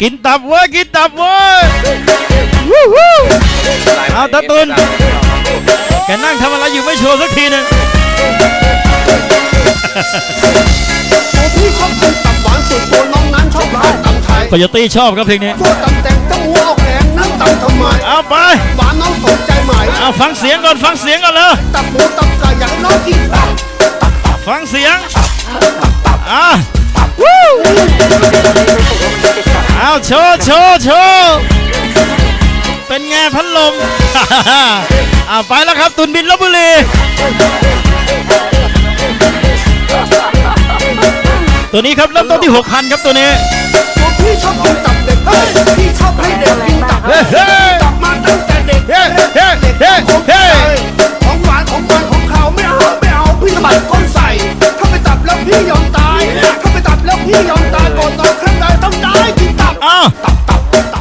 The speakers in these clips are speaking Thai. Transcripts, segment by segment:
กินตับเว้ยกินตับเว้ยวู้ฮู้เอาตาตุนแกนั่งทำอะไรอยู่ไม่โชว์สักทีหนึงตัวพี่ชอบกินตับหวานส่วนตัวน้องนั้นชอบทานตำไทยโคโยตี้ชอบครับเพลงนี้พวกตำแตงเจ้าหัวออกแรงนั่งตำทำไมเอาไปหวานน้องสนใจไหมเอาฟังเสียงก่อนฟังเสียงก่อนเลยตับหมูตับไก่อยากให้น้องกินตับฟังเสียงอะวู้เอา โชว์โชว์โชว์เป็นไงพัดลมเอาไปแล้วครับ ตุนบินลบบุรีตัวนี้ครับเริ่มต้นที่ 6,000 ครับตัวนี้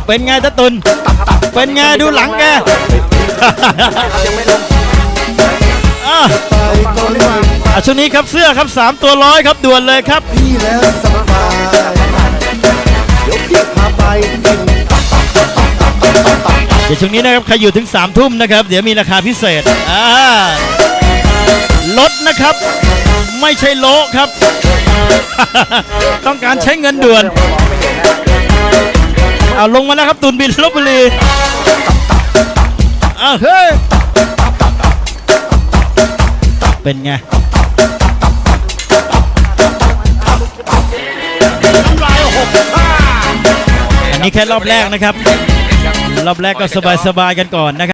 เป็นไงตะตุน เป็นไงดูหลังแกอะไปก่อนว่าอะช่วงนี้ครับเสื้อครับ 3 ตัวร้อยครับด่วนเลยครับ พี่แล้วสบายเดี๋ยวพี่พาไปกินตับตับตับตับตับตับตับตับเดี๋ยวช่วงนี้นะครับใครอยู่ถึง3ามทุ่มนะครับ เดี๋ยวมีราคาพิเศษอ่าลดนะครับ ไม่ใช่โละครับ ต้องการใช้เงินด่วน เอาลงมาแล้วครับตูนบินลบบุรีอ้าเฮ้ยเป็นไงอันนี้แค่รอบแรกนะครับ รอบแรกก็สบายๆกันก่อนนะครับ